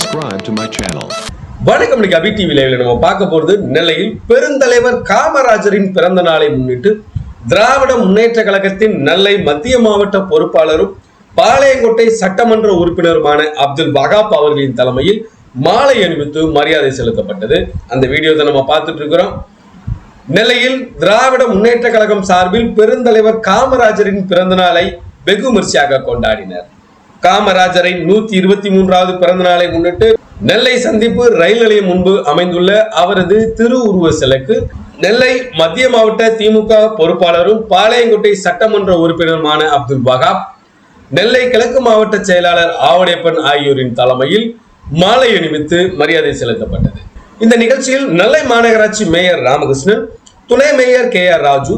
subscribe to my channel. வணக்கம் இன்னைக்கு அபி TV லைவ்ல நம்ம பார்க்க போறது நெல்லையில் பெருந்தலைவர் காமராஜரின் பிறந்த நாளை முன்னிட்டு திராவிட முன்னேற்ற கழகத்தின் நெல்லை மத்திய மாவட்ட பொறுப்பாளரும் பாளையங்கோட்டை சட்டமன்ற உறுப்பினருமான அப்துல் வகாப் அவர்களின் தலைமையில் மாலை அணிவித்து மரியாதை செலுத்தப்பட்டது. அந்த வீடியோவை நம்ம பார்த்துட்டு இருக்கிறோம். நெல்லையில் திராவிட முன்னேற்ற கழகம் சார்பில் பெருந்தலைவர் காமராஜரின் பிறந்த நாளை வெகு விமர்சையாக கொண்டாடினர். காமராஜரின் நூத்தி இருபத்தி மூன்றாவது பிறந்த நாளை முன்னிட்டு நெல்லை சந்திப்பு ரயில் நிலையம் முன்பு அமைந்துள்ள அவரது திருவுருவ சிலைக்கு நெல்லை மத்திய மாவட்ட திமுக பொறுப்பாளரும் பாளையங்கோட்டை சட்டமன்ற உறுப்பினருமான அப்துல் வகாப் நெல்லை கிழக்கு மாவட்ட செயலாளர் ஆவடையப்பன் ஆகியோரின் தலைமையில் மாலை அணிவித்து மரியாதை செலுத்தப்பட்டது. இந்த நிகழ்ச்சியில் நெல்லை மாநகராட்சி மேயர் ராமகிருஷ்ணன் துணை மேயர் கே ஆர் ராஜு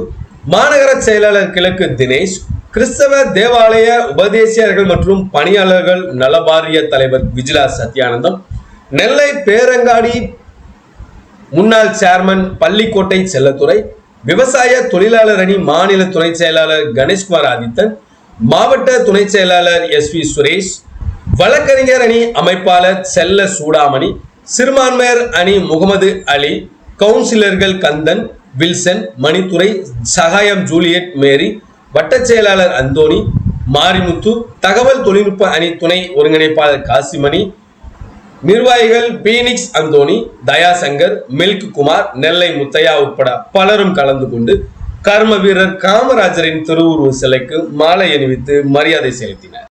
மாநகர செயலாளர் கிழக்கு தினேஷ் கிறிஸ்தவ தேவாலய உபதேசியர்கள் மற்றும் பணியாளர்கள் நல வாரிய தலைவர் விஜிலா சத்யானந்தம் நெல்லை பேரங்காடி முன்னாள் சேர்மன் பள்ளிக்கோட்டை செல்லத்துறை விவசாய தொழிலாளர் அணி மாநில துணை செயலாளர் கணேஷ்குமார் ஆதித்தன் மாவட்ட துணை செயலாளர் எஸ் வி சுரேஷ் வழக்கறிஞர் அணி அமைப்பாளர் செல்ல சூடாமணி சிறுபான்மையர் அணி முகமது அலி கவுன்சிலர்கள் கந்தன் வில்சன் மணித்துறை சகாயம் ஜூலியட் மேரி வட்டச் செயலாளர் அந்தோணி மாரிமுத்து தகவல் தொழில்நுட்ப அணி துணை ஒருங்கிணைப்பாளர் காசிமணி நிர்வாகிகள் Phoenix Anthony Dayashankar milk Kumar Nellai Muthaiah உட்பட பலரும் கலந்து கொண்டு கர்ம வீரர் காமராஜரின் திருவுருவ சிலைக்கு மாலை அணிவித்து மரியாதை செலுத்தினர்.